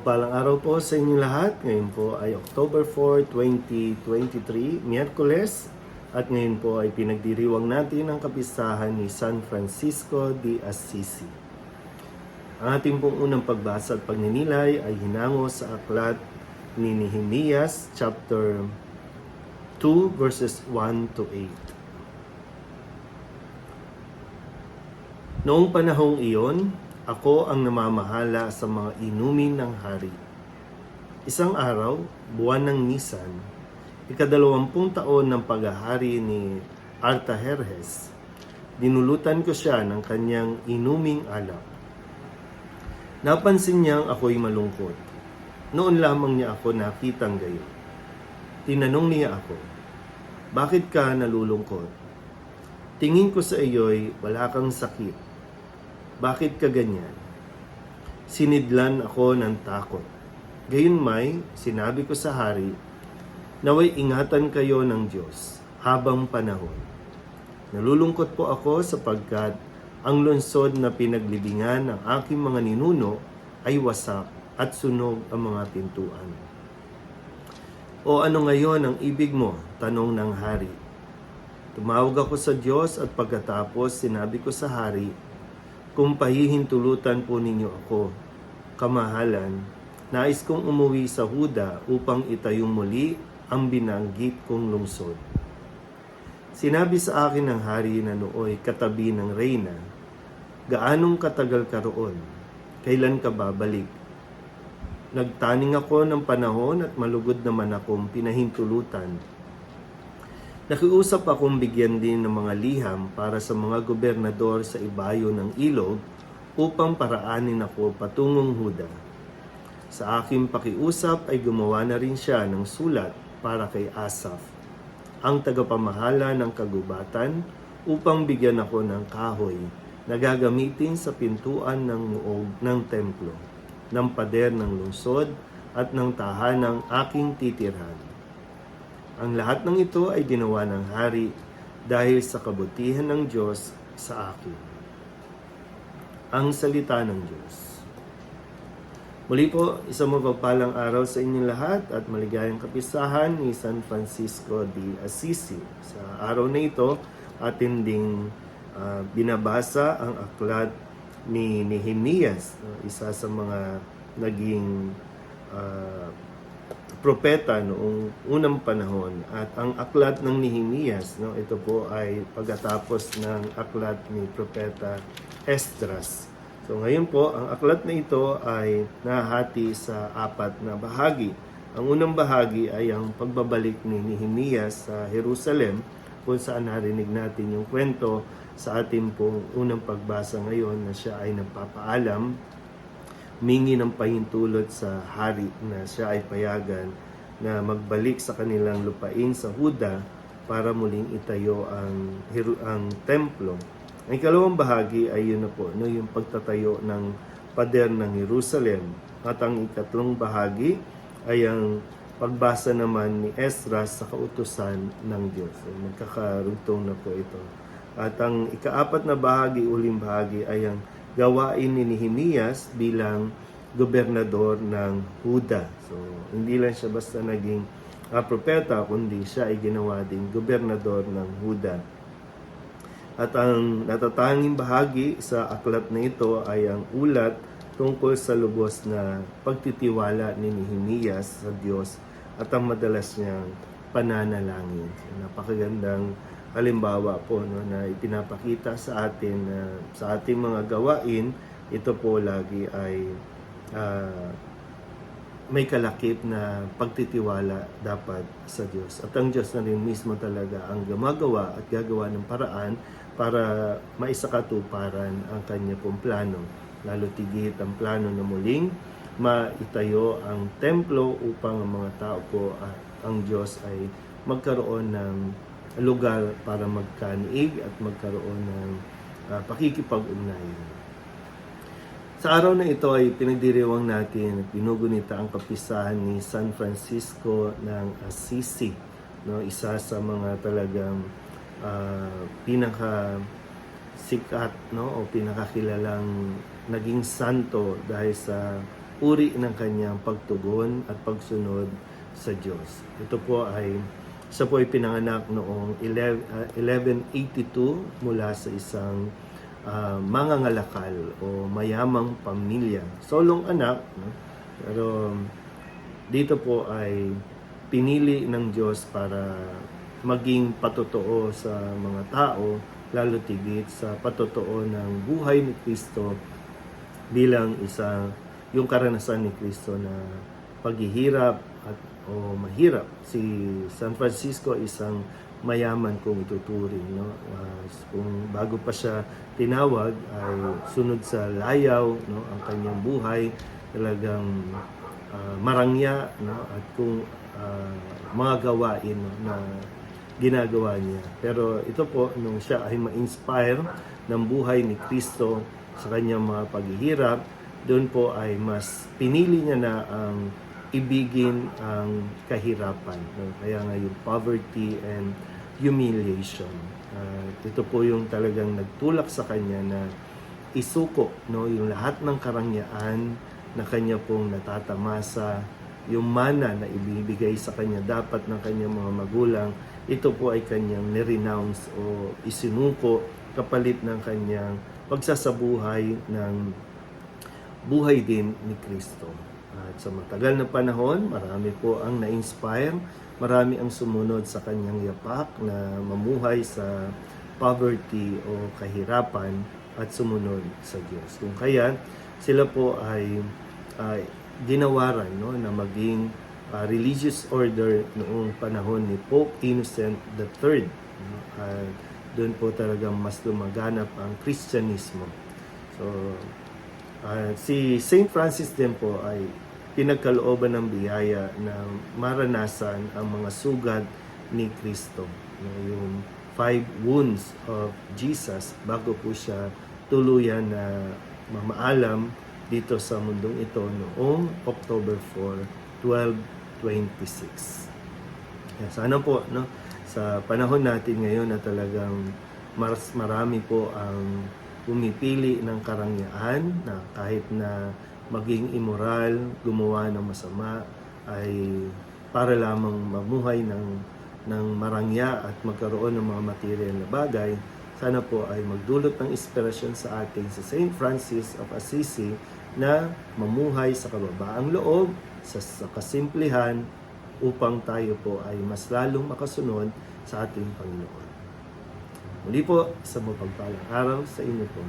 mapagpalang araw po sa inyo lahat. Ngayon po ay October 4, 2023, Miyerkules. At ngayon po ay pinagdiriwang natin ang kapistahan ni San Francisco de Assisi. Ang ating pong unang pagbasa at pagninilay ay hinango sa aklat ni Nehemias chapter 2 verses 1 to 8. Noong panahong iyon, ako ang namamahala sa mga inumin ng hari. Isang araw, buwan ng Nisan, ikadalawampung taon ng paghahari ni Artaherjes, dinulutan ko siya ng kanyang inuming alak. Napansin niyang ako'y malungkot. Noon lamang niya ako nakitang gayon. Tinanong niya ako, Bakit ka nalulungkot? Tingin ko sa iyo'y wala kang sakit. Bakit ka ganyan? Sinidlan ako ng takot. Gayunmay, sinabi ko sa hari, naway ingatan kayo ng Diyos habang panahon. Nalulungkot po ako sapagkat ang lungsod na pinaglibingan ng aking mga ninuno ay wasak at sunog ang mga pintuan. O ano ngayon ang ibig mo? Tanong ng hari. Tumawag ako sa Diyos at pagkatapos sinabi ko sa hari, kung pahihintulutan po ninyo ako, kamahalan, nais kong umuwi sa Huda upang itayong muli ang binanggit kong lungsod. Sinabi sa akin ng hari na nooy katabi ng reyna, Gaanong katagal ka roon? Kailan ka babalik? Nagtaning ako ng panahon at malugod naman akong pinahintulutan. Nakiusap akong bigyan din ng mga liham para sa mga gobernador sa ibayo ng ilog upang paraanin ako patungong Huda. Sa aking pakiusap ay gumawa na rin siya ng sulat para kay Asaf, ang tagapamahala ng kagubatan upang bigyan ako ng kahoy na gagamitin sa pintuan ng muog ng templo, ng pader ng lungsod at ng tahanang aking titirhan. Ang lahat ng ito ay ginawa ng hari dahil sa kabutihan ng Diyos sa akin. Ang salita ng Diyos. Muli po, isang mapagpalang araw sa inyong lahat at maligayang kapisahan ni San Francisco de Assisi. Sa araw na ito, atin ding ah, binabasa ang aklat ni Nehemias, isa sa mga naging ah, propeta noong unang panahon. At ang aklat ng Nehemias no ito po ay pagkatapos ng aklat ni propeta Esdras. So ngayon po ang aklat na ito ay nahati sa apat na bahagi. Ang unang bahagi ay ang pagbabalik ni Nehemias sa Jerusalem kung saan narinig natin yung kwento sa ating pong unang pagbasa ngayon na siya ay nagpapaalam mingi ng pahintulot sa hari na siya ay payagan na magbalik sa kanilang lupain sa Huda para muling itayo ang ang templo. Ang ikalawang bahagi ay yun na po, no, yung pagtatayo ng pader ng Jerusalem. At ang ikatlong bahagi ay ang pagbasa naman ni Ezra sa kautusan ng Diyos. So, magkakarugtong na po ito. At ang ikaapat na bahagi, uling bahagi, ay ang gawain ni Nehemias bilang gobernador ng Huda. So, hindi lang siya basta naging ah, propeta, kundi siya ay ginawa ding gobernador ng Huda. At ang natatanging bahagi sa aklat na ito ay ang ulat tungkol sa lubos na pagtitiwala ni Nehemias sa Diyos at ang madalas niyang pananalangin. Napakagandang halimbawa po no, na ipinapakita sa atin na sa ating mga gawain, ito po lagi ay ah, may kalakip na pagtitiwala dapat sa Diyos. At ang Diyos na rin mismo talaga ang gumagawa at gagawa ng paraan para maisakatuparan ang kanya pong plano. Lalo tigit ang plano na muling maitayo ang templo upang ang mga tao po at ang Diyos ay magkaroon ng lugar para magkaniig at magkaroon ng ah, pakikipag-ugnayan. Sa araw na ito ay pinagdiriwang natin at pinugunita ang kapisahan ni San Francisco ng Assisi. No, isa sa mga talagang ah, pinaka sikat no o pinakakilalang naging santo dahil sa uri ng kanyang pagtugon at pagsunod sa Diyos. Ito po ay siya po ay pinanganak noong 11, ah, 1182 mula sa isang ah, mangangalakal o mayamang pamilya. Solong anak, no? pero dito po ay pinili ng Diyos para maging patotoo sa mga tao, lalo tigit sa patotoo ng buhay ni Kristo bilang isa yung karanasan ni Kristo na paghihirap at o mahirap. Si San Francisco isang mayaman kung ituturing. No? Ah, kung bago pa siya tinawag ay sunod sa layaw no? ang kanyang buhay talagang ah, marangya no? at kung ah, mga gawain no? na ginagawa niya. Pero ito po, nung siya ay ma-inspire ng buhay ni Kristo sa kanyang mga paghihirap, doon po ay mas pinili niya na ang ibigin ang kahirapan. No? Kaya nga yung poverty and humiliation. Ah, ito po yung talagang nagtulak sa kanya na isuko no yung lahat ng karangyaan na kanya pong natatamasa yung mana na ibibigay sa kanya dapat ng kanyang mga magulang ito po ay kanyang nirenounce o isinuko kapalit ng kanyang pagsasabuhay ng buhay din ni Kristo. At sa matagal na panahon, marami po ang na-inspire, marami ang sumunod sa kanyang yapak na mamuhay sa poverty o kahirapan at sumunod sa Diyos. Kung kaya, sila po ay ay ginawaran no, na maging ah, religious order noong panahon ni Pope Innocent III. No? At doon po talagang mas lumaganap ang Kristyanismo. So, Ah, si St. Francis din po ay pinagkalooban ng biyaya na maranasan ang mga sugat ni Kristo. Yung five wounds of Jesus bago po siya tuluyan na mamaalam dito sa mundong ito noong October 4, 1226. Kaya sana po no sa panahon natin ngayon na talagang mas marami po ang pumipili ng karangyaan na kahit na maging immoral, gumawa ng masama ay para lamang mamuhay ng ng marangya at magkaroon ng mga material na bagay sana po ay magdulot ng inspirasyon sa atin sa St. Francis of Assisi na mamuhay sa kababaang loob, sa, sa kasimplihan, upang tayo po ay mas lalong makasunod sa ating Panginoon. Muli po, sa mapagpalang araw sa inyo po.